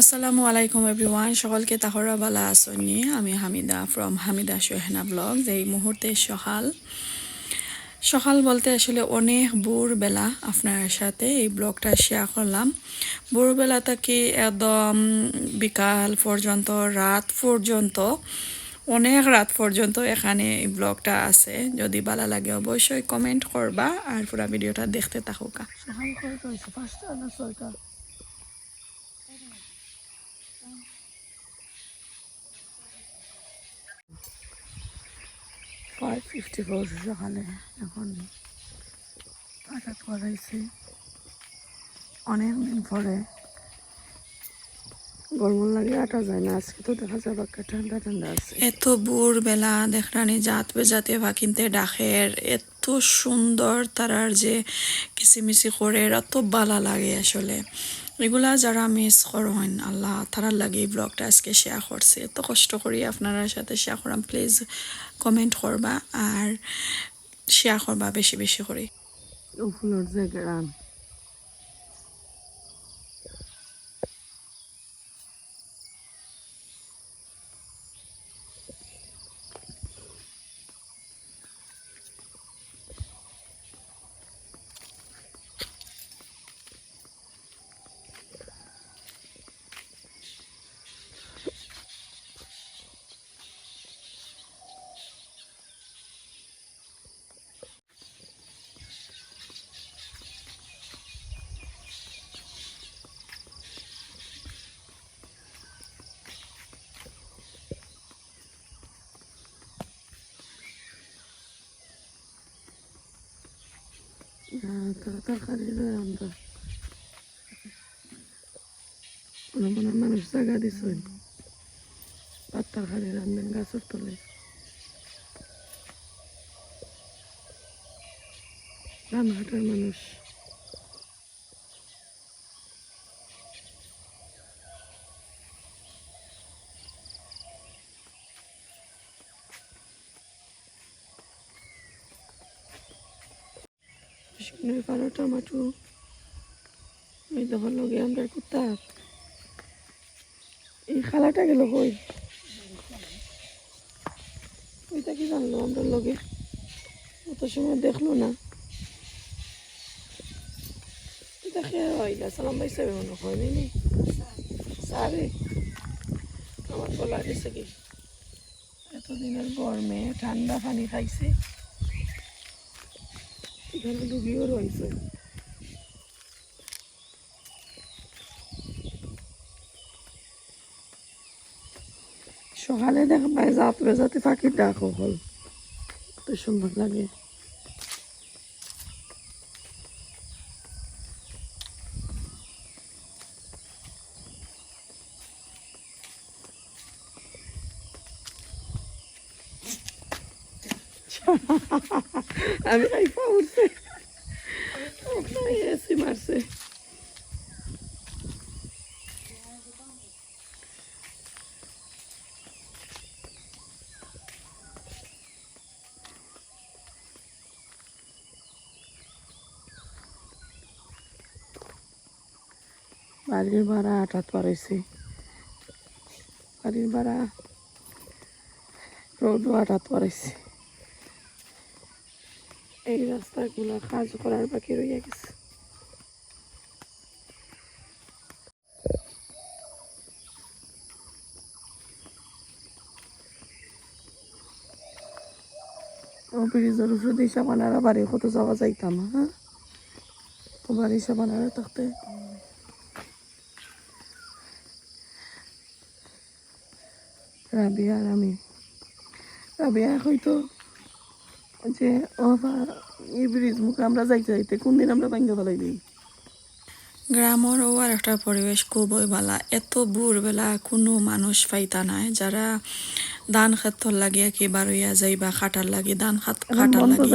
আসসালামু আলাইকুম এভরিওয়ান, সকলকে তাহরা বালা আসনি আমি হামিদা ফ্রম হামিদা সোহেনা ব্লগ। এই মুহূর্তে সকাল সকাল বলতে আসলে অনেক ভোরবেলা আপনার সাথে এই ব্লগটা শেয়ার করলাম। ভোরবেলা থেকে একদম বিকাল পর্যন্ত, রাত পর্যন্ত, অনেক রাত পর্যন্ত এখানে এই ব্লগটা আছে। যদি ভালো লাগে অবশ্যই কমেন্ট করবা, আর পুরো ভিডিওটা দেখতে থাকুকা সকাল কয়টা হয়েছে পাঁচটা না ছয়টা ফাইভ ফিফটি ফোর সকালে এখন হঠাৎ করাইছি। অনেক দিন পরে গরম লাগে আটা যায় না, আজকে তো দেখা যাবে একটা ঠান্ডা ঠান্ডা আছে। এত ভোর বেলা দেখরানি জাত বেজাতে বা কিনতে ডাকের, এত সুন্দর তারার যে কিসিমিসি করে এত বালা লাগে আসলে। এগুলা যারা মিস করেন, আল্লাহ তারা লাগে এই ব্লগটা আজকে শেয়ার করছে। এত কষ্ট করি আপনার সাথে শেয়ার করাম প্লিজ কমেন্ট করবা আর শেয়ার করবা বেশি বেশি করে। ফুলের যে তরকারি আমরা মনে মনে মানুষ জায়গা দিছেন ভাত তরকারি রান্ধবেন গাছের তলে। রামহাটের মানুষ শুকনোর পাড়া টমাটো এই দেখো লগে আমরা কুত্তা। এই খালাটা গেল কই? ওইটা কি জানলো আমরা লগে? অত সময় দেখল না। এতদিনের গরমে ঠান্ডা পানি খাইছে। এখানে ডুবিও রয়েছে। সকালে দেখবা জাত যাতে পাখির ডাক হল তো সুন্দর লাগে আমি আইফা উঠছে এসি মারছে বাড়ির ভাড়া আটাত পারাইছি বাড়ির ভাড়া রোডও আটাত পারাইছি এই রাস্তাগুলো কাজ করার বাকি রয়ে গেছে। ব্রিজের উপরে দিয়ে সাবানারা বাড়ি কত যাওয়া যাইতাম হ্যাঁ? ও বাড়ি সাবানারা থাকতে রাবিয়া আর আমি রাবিয়া হয়তো যে এই ব্রিজ মুখে আমরা যাইতে যাইতে কোন দিন আমরা ভাঙ্গা ফেলাই দিই? গ্রামের ও আর একটা পরিবেশ খুবই ভালা এত ভোরবেলা কোনো মানুষ পাইতা নাই যারা ধান খেতর লাগে কি বারইয়া যাই বা খাটার লাগে ধান খাত খাটার লাগে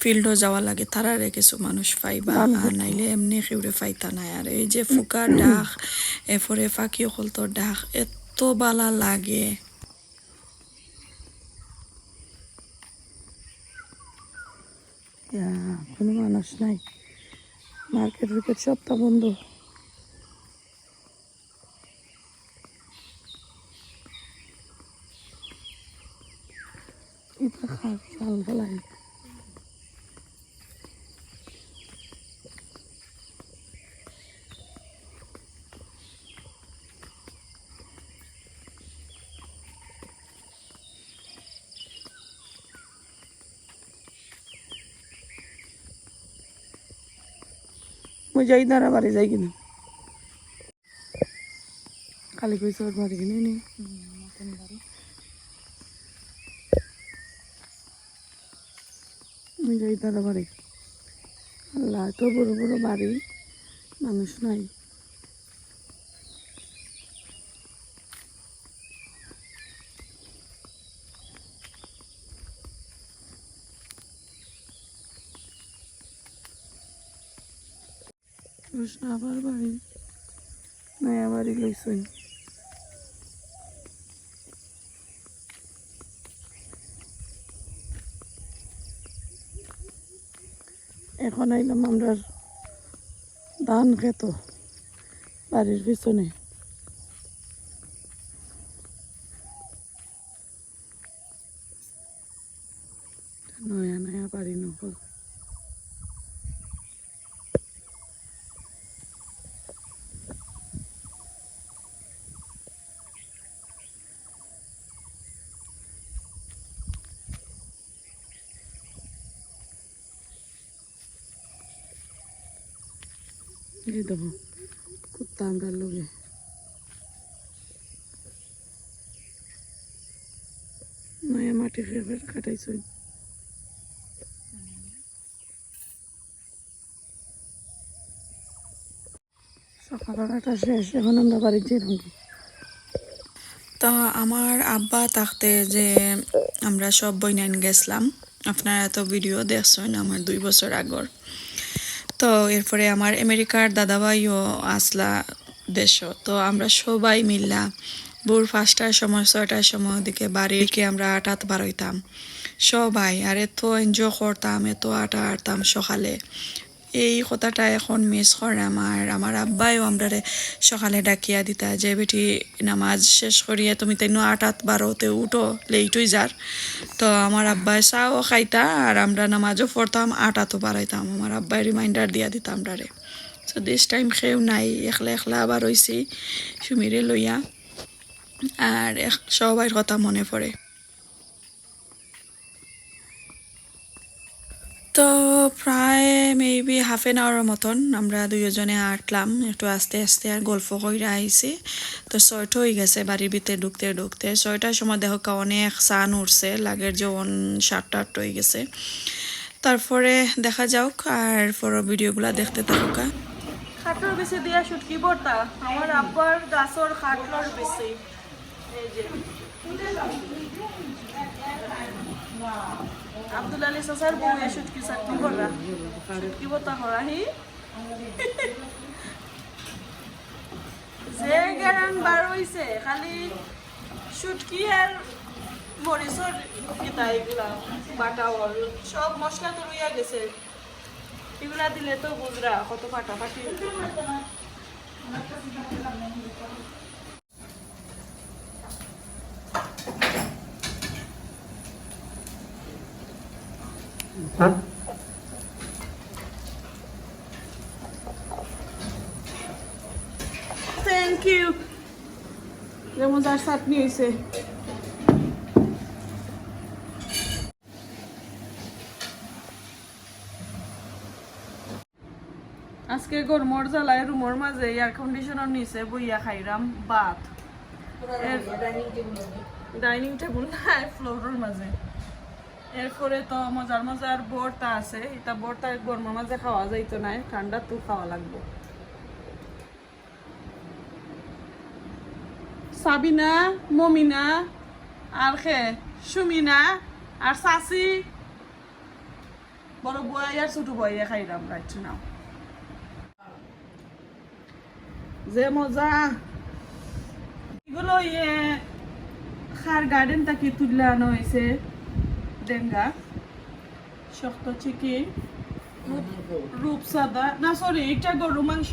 ফিল্ডও যাওয়া লাগে তারারে কিছু মানুষ পাইবা আর নাইলে এমনি কেউরে পাইতা নাই। আর এই যে ফুকার ডাক এরপরে ফাঁকি হলতর ডাক এত বালা লাগে। কোনো মানুষ নাই। মার্কেট উইকেট সবটা বন্ধ এটা খাক চাল ফেলাই মই যাই না বাড়ি যাই কিনা। কালি কইছে ওর বাড়ি কিনে নি মই যাই তারা বাড়ি। আল্লাহ তো বড় বড় বাড়ি, মানুষ নাই। প্রশ্ন আবার বাড়ি। নয়া বাড়ি লইছই এখন আইলাম আমরা ধান খেত বাড়ির পিছনে নয়া নয়া বাড়ি নহল এই দেখো কুত্তা আমরা লোকে নয়া মাটি ফের কাটাইছ যেরকম। তো আমার আব্বা থাকতে যে আমরা সব বইনাইন গেছিলাম, আপনারা তো ভিডিও দেখছেন আমার দুই বছর আগর। তো এরপরে আমার আমেরিকার দাদাভাইও আসলা দেশ। তো আমরা সবাই মিললা ভোর পাঁচটার সময়, ছয়টার সময় দিকে বাড়িকে আমরা আটাত বারইতাম সবাই আর এত এনজয় করতাম, এত আটা আটতাম সকালে। এই কথাটা এখন মিস করে আমার। আমার আব্বাইও আমরা সকালে ডাকিয়া দিতা যে, বেটি, নামাজ শেষ করিয়া তুমি তাই আটাত বারোতে উঠো লেইটই যার। তো আমার আব্বাই, চাও, খাইতা। আর আমরা নামাজও পড়তাম আটাতো বাড়াইতাম। আমার আব্বাই রিমাইন্ডার দিয়া দিতাম রে সো দিস টাইম খেউ নাই, একলা একলা আবার হইছি সুমিরে লইয়া। আর সবাই কথা মনে পড়ে। তো প্রায় মেবি হাফ এন আওয়ারের মতন আমরা দুইজনে হাঁটলাম, একটু আস্তে আস্তে আর গল্প কইরা আইছি। তো ছয়টা হয়ে গেছে বাড়ির ভিতরে ঢুকতে ঢুকতে। ছয়টার সময় দেখো অনেক সান উঠছে লাগের যখন সাতটা, আটটা হয়ে গেছে। তারপরে দেখা যাওক আর পর ভিডিওগুলা দেখতে থাকুকা খাটলোর বেশি দিয়া শুটকি বর্তা আমার আব্বার গাছর বেশি। এই যে। আব্দুল আলী সাসার বউ এ শুটকি চাটনি করা শুটকি বর্তা করা যে গেরান বার হইছে খালি শুটকি আর মরিচর কিতা এগুলা বাটা সব মশলা তো রইয়া গেছে। এগুলা দিলে তো বুঝরা কত ফাটাফাটি থ্যাংক ইউ যেমন যার চাটনি হয়েছে আজকে গরমর জ্বালায় রুমর মাঝে এয়ার কন্ডিশনার নিচে বইয়া খাইরাম ভাত ডাইনিং টেবিল নাই ফ্লোরের মাঝে। এরপরে তো মজার মজার বর্তা আছে। এটা বর্তা গরমের মাঝে খাওয়া যাইতো নাই ঠান্ডা তো খাওয়া লাগবে। সাবিনা, মমিনা, আর খে, সুমিনা, আর সাসি। বড় বয় আর ছোট বইয়া খাইরাম রাইট নাও। যে মজা। এগুলো ইয়ে খার গার্ডেন থেকে তুলে আনা হয়েছে ডেঙ্গা শক্ত চিকেন রূপসাদা না সরি এটা গরু মাংস,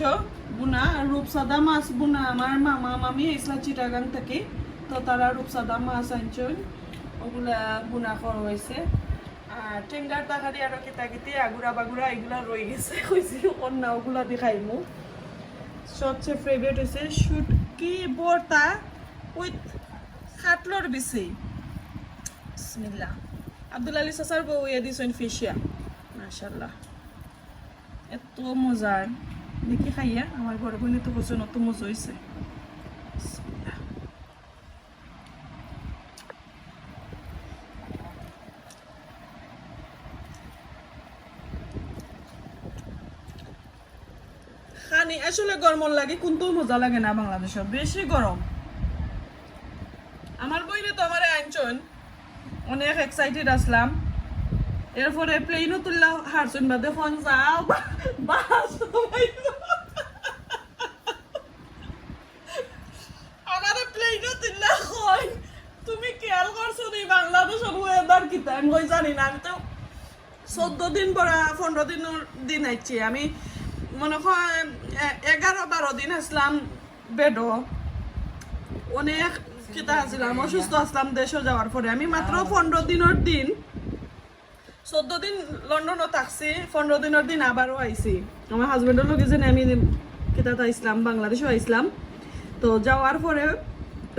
বুনা রূপসাদা মাছ বুনা। আমার মামা, মামি এসলা চিটাগাং থেকে, তো তারা রূপসাদা মাছ আনছেন ওগুলা বুনা করা হয়েছে। আর টেঙ্গার তাকারি আর কিতা কিতি আগুরা বাগুরা এগুলা রয়ে গেছে। কইছি অন্য ওগুলা দেখাইমু। সবচেয়ে ফেভারিট হয়েছে শুটকি বর্তা উইথ খাটলর বিচি। বিসমিল্লাহ। আব্দুল আলী সাসার বউ ইয়ে দিছেন ফিশিয়া মাশাল্লাহ এত মজার দেখি খাইয়া, আমার বড় বোনে তো বলছেন অত মজা হয়েছে। খানি, আসলে গরম লাগে কিন্তু মজা লাগে না বাংলাদেশে। বেশি গরম আমার বইনে তো আমার আনছন অনেক এক্সাইটেড আসলাম। এরপরে প্লেনও তুললাম হারছন বাদে ফোন যাও। বাস হয় তুমি খেয়াল করছ নি, বাংলাদেশের ওয়েদার কিতা আমি কই জানি না। আমি তো চোদ্দ দিন আমি মনে দিন অনেক কিতা আসলাম অসুস্থ আসলাম দেশে যাওয়ার পরে। আমি মাত্র পনেরো দিনের দিন, চোদ্দ দিন লন্ডনও থাকছি, পনেরো দিনের দিন আবারও আইছি। আমার হাজবেন্ডের লগে যে আমি কিতাতে আইসলাম বাংলাদেশও আইসলাম তো যাওয়ার পরে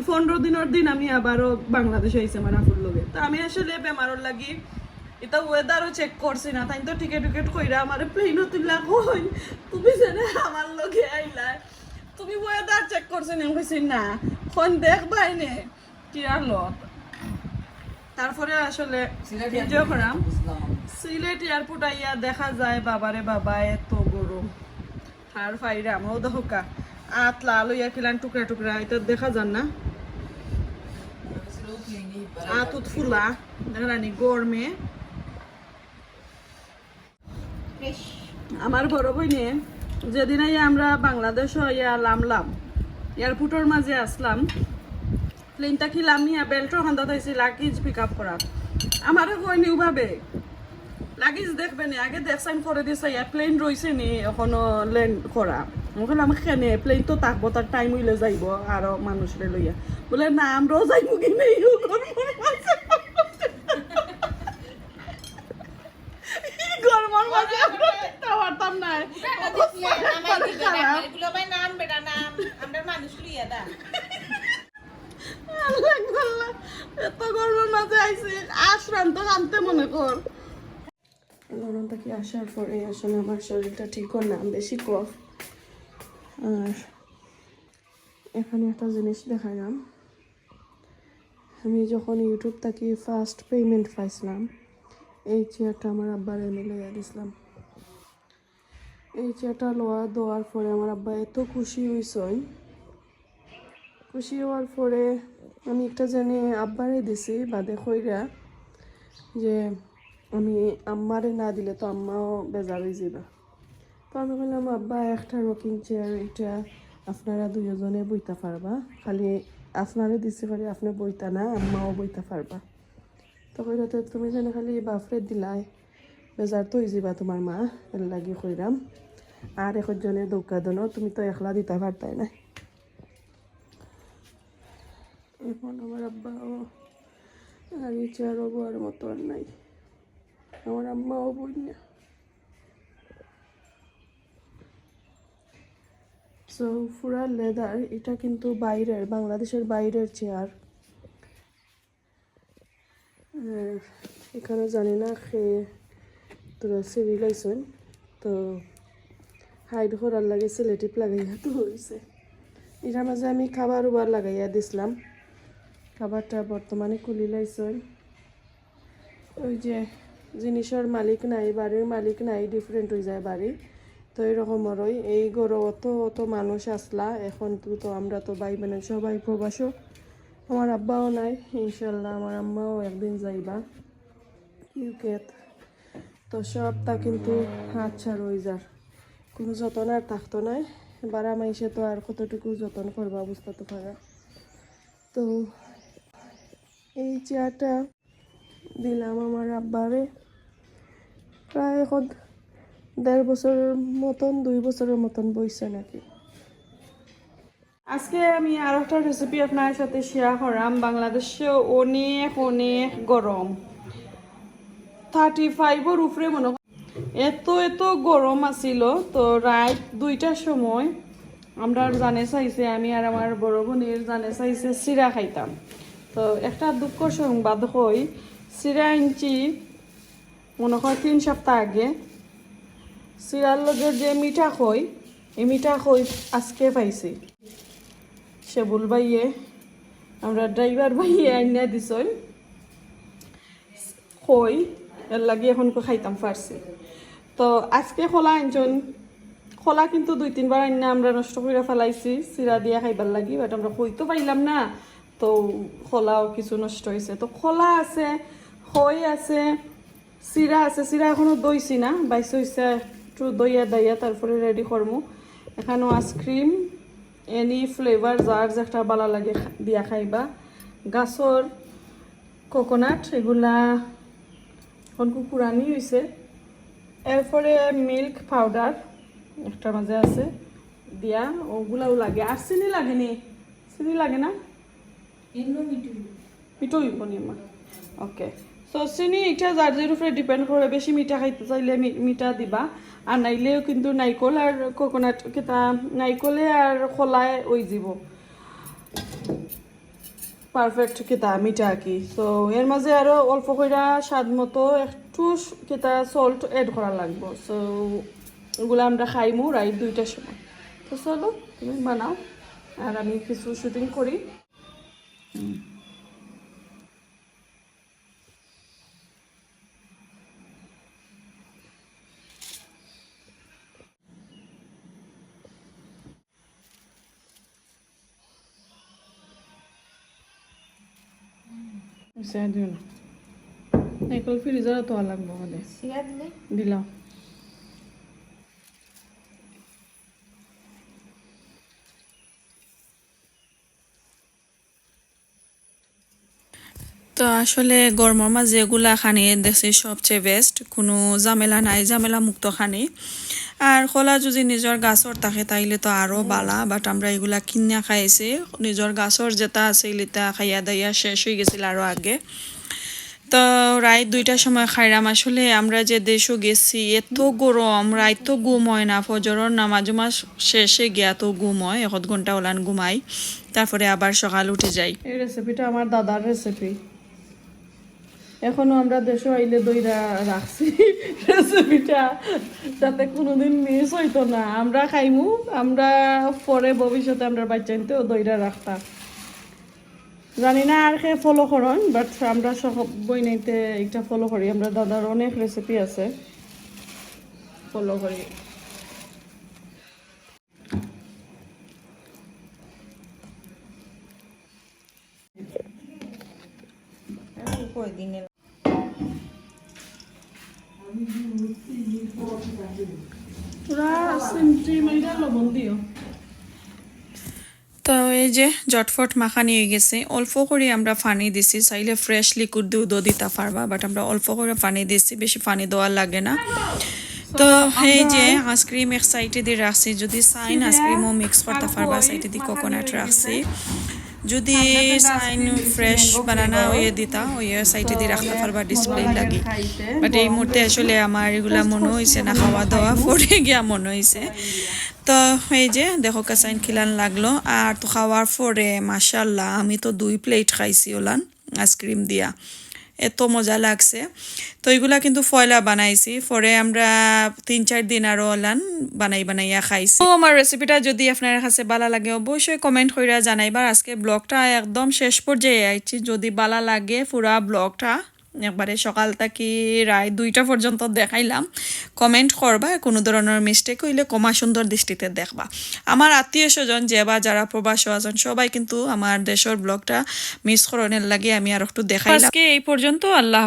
পনেরো দিনের দিন আমি আবারও বাংলাদেশে আইসি আমার আফুর লগে। তো আমি আসলে বেমারর লাগি এটা ওয়েদারও চেক করছি না, তাই তো টিকেট টিকেট কইরা আমার প্লেনও তুললা কই? তুমি জানে আমার লগে আইলা। তুমি ওয়েদার চেক করছি না কইছি না? ফোন দেখবাই নে কি আর তারপরে আসলে ভিডিও করাম। সিলেট এয়ারপোর্ট আইয়া দেখা যায় বাবারে বাবা এত গরম। আর ফাইরা আমরাও দেখা আত লাল হইয়া কিলান টুকরা টুকরা এটা দেখা যান না? আতুত ফুলা দেখানি গরমে। আমার বড় বইনে যেদিন আইয়া আমরা বাংলাদেশ ইয়া লামলাম, এয়ারপোর্টের মাঝে আসলাম প্লেনটা খিলাম ইয়া বেল্টর খান্দাত আইছি লাগেজ পিক আপ করা আমারও কইনি ভাবে লাগেজ দেখবে নি? আগে দেখছেন করে দিছে ইয়া প্লেন রইছে নি, এখনও ল্যান্ড করা। ওখানে আমি খেনে প্লেন তো থাকব, তার টাইম হইলে যাইব, আরও মানুষরে লইয়া। বলে, না, আমরাও যাইব কি নেই গরমের মাঝে আমরা টিকতে পারতাম না লন্ডন আসার পরে আসলে আমার শরীরটা ঠিক বেশি কফ আর এখানে একটা জিনিস দেখালাম আমি যখন ইউটিউব থেকে ফার্স্ট পেমেন্ট পাইছিলাম। এই চেয়ারটা আমার আব্বার এনে লইয়া দিছিলাম। এই চেয়ারটা লওয়া দেওয়ার পরে আমার আব্বা এত খুশি হয়েছেন খুশি হওয়ার পরে আমি একটা জানি আব্বারে দিছি বাদে কইরা যে আমি আম্মারে না দিলে তো আম্মাও বেজার হয়ে যাবে তো আমি বললাম আব্বা, একটা রকিং চেয়ার এটা আপনারা দুজনে বইতে পারবা। খালি আপনারে দিছি খালি আপনি বইতা না, আম্মাও বইতে পারবা। তো কইরা তুমি যেন খালি বাফরে দিলাই। বেজার তো হয়ে যাবা তোমার মা এর লাগি কইরাম। আর একজনে দৌকা দনো, তুমি তো একলা দিতে পারতাই না। এখন আমার আব্বাও আর এই চেয়ারও বউয়ার মতো আর নাই। আমার আম্মাও বই না সো পুরা লেদার, এটা কিন্তু বাইরের, বাংলাদেশের বাইরের চেয়ার। এখানে জানি না খেয়ে তোরা সিঁড়ি লাইছেন তো হাইড করার লাগে সিলেটিপ লাগাইয়া তো হয়েছে এটার মাঝে আমি খাবার উবার লাগাইয়া দিছিলাম খাবারটা বর্তমানে খুলি লাইছেন ওই যে জিনিসের মালিক নাই বাড়ির মালিক নাই ডিফারেন্ট হয়ে যায় বাড়ি তো এরকমরই এই গরো অত অত মানুষ আসলা এখন তো আমরা তো ভাই বোনে সবাই প্রবাসও আমার আব্বাও নাই, ইনশাল্লাহ আমার আম্মাও একদিন যাইবা। ইউকেত তো সবটা কিন্তু ছাড় হয়ে যার কোনো যতন আর থাকতো নাই বারা মাইসে তো আর কতটুকু যতন করবা বুঝতে তো পারা তো এই চেয়ারটা দিলাম আমার আব্বারে। প্রায় এখন দেড় বছরের মতন, দুই বছরের মতন বইছে নাকি। আজকে আমি আর একটা রেসিপি আপনার সাথে শেয়ার করাম বাংলাদেশে অনেক অনেক গরম। থার্টি ফাইভের উপরে মনে এত এত গরম আছিল, তো রাত দুইটার সময় আমরা জানে চাইছে, আমি আর আমার বড় বোনের জানে চাইছে চিরা খাইতাম। তো একটা দুঃখ সংবাদ হই চিরা আনছি, মনে হয় তিন সপ্তাহ আগে চিরার লগে যে মিঠা খই এই মিঠা খই আজকে পাইছি। সেবুল ভাইয়ে আমরা ড্রাইভার ভাইয়ে আইনা দিছই খই এর লাগে এখন খাইতাম পারছি তো আজকে খোলা আনছন খোলা কিন্তু দুই তিনবার আইনা আমরা নষ্ট করে ফেলাইছি, চিরা দিয়া খাইবার লাগি বাট আমরা খইতো পাইলাম না। তো খোলাও কিছু নষ্ট হয়েছে তো খোলা আছে খই আছে, চিরা আছে, চিরা এখনও দইছি না বাইশ হয়েছে একটু দইয়া দইয়া, তারপরে রেডি করমু। এখানেও আইসক্রিম এনি ফ্লেভার যার যেটা ভালো লাগে দিয়া খাইবা। গাছর কোকোনাট এগুলা এখন কুকুরানি হয়েছে এরপরে মিল্ক পাউডার একটা মাঝে আছে দিয়া ওগুলাও লাগে। আর চিনি লাগেনি চিনি লাগে না? মিঠো হইব নি আমার? ওকে সো চিনি এটা যার যার উপরে ডিপেন্ড করে বেশি মিঠা খাইতে চাইলে মিঠা দিবা। আর নাইলেও কিন্তু নাইকল আর কোকোনাট কেটা নাইকলে আর খোলায় ওই যাব পারফেক্ট কেতা, মিঠা কি। তো এর মাঝে আরও অল্প কইরা স্বাদ মতো একটু কিতা সল্ট এড করা লাগবো। সো ওগুলো আমরা খাইমু রাইট দুইটার সময়। তো চলো, তুমি বানাও। আর আমি কিছু শুটিং করি। সে দিও না ফ্রিজৰ তো লাগবো মানে দিলাম তো আসলে গরমের মাঝে এগুলা খানি দেখছি সবচেয়ে বেস্ট কোনো ঝামেলা নাই ঝামেলা মুক্ত খানি। আর খোলা যদি নিজের গাছর থাকে তাইলে তো আরও বালা বাট আমরা এগুলা কিনা খাইছি নিজের গাছর যেটা আছিল এটা খাইয়া দাইয়া শেষ হয়ে গেছিল আরও আগে। তো রাত দুইটার সময় খাইরাম আসলে, আমরা যে দেশও গেছি, এত গরম রাত তো গুম হয় না ফজরের নামাজ উমাজ শেষে গিয়া তো ঘুম হয় এক ঘণ্টা ওলান ঘুমাই, তারপরে আবার সকাল উঠে যাই এই রেসিপিটা আমার দাদার রেসিপি এখনও আমরা দেশে আইলে দইরা রাখছি। রেসিপিটা যাতে কোনোদিন মিস হইতো না। আমরা খাইমু, আমরা পরে ভবিষ্যতে আমরা বাচ্চা নিতেও দইরা রাখতাম। জানি না আর কে ফলো করন বাট আমরা সব বই নাইতে একটা ফলো করি। আমরা দাদার অনেক রেসিপি আছে। ফলো করি। পুরা তো এই যে জটফট মাখানি হয়ে গেছে অল্প করে আমরা পানি দিছি চাইলে ফ্রেশ লিকুইড দিয়েও দিতে পারবা বাট আমরা অল্প করে পানি দিছি বেশি পানি দেওয়া লাগে না। তো এই যে আইসক্রিম এক সাইডে দিয়ে রাখছি যদি সাইন আইসক্রিমও মিক্স করতে পারবা সাইডে দিয়ে কোকোনাট রাখছি। যদি সাইন ফ্রেশ বানানা ওয়ে দিতা ওই সাইডে দিয়ে রাখতে পারবা ডিসপ্লে লাগে। বাট এই মুহূর্তে আসলে আমার এগুলা মনে হয়েছে না খাওয়া দাওয়া পরে গিয়া মনে হয়েছে তো এই যে দেখো কাসাইন খিলান লাগল। আর তো খাওয়ার পরে মাসাল্লাহ আমি তো দুই প্লেট খাইছি ওলান আইসক্রিম দিয়া। এত মজা লাগছে। তো এগুলা কিন্তু ফয়লা বানাইছি। পরে আমরা তিন চার দিন আরও অলান বানাই বানাইয়া খাইছি। তো আমার রেসিপিটা যদি আপনার কাছে ভালো লাগে, অবশ্যই কমেন্ট কইরা জানাইবার আজকে ব্লগটা একদম শেষ পর্যায়ে আইছি। যদি ভালো লাগে, পুরা ব্লগটা একবারে সকাল থেকে রায় দুইটা পর্যন্ত দেখাইলাম। কমেন্ট করবা, কোনো ধরনের মিস্টেক হইলে কমা সুন্দর দৃষ্টিতে দেখবা। আমার আত্মীয় স্বজন, যে বা যারা প্রবাস আছেন, সবাই কিন্তু আমার দেশের ব্লগটা মিস করণের লাগে, আমি আর একটু আজকে এই পর্যন্ত, আল্লাহ।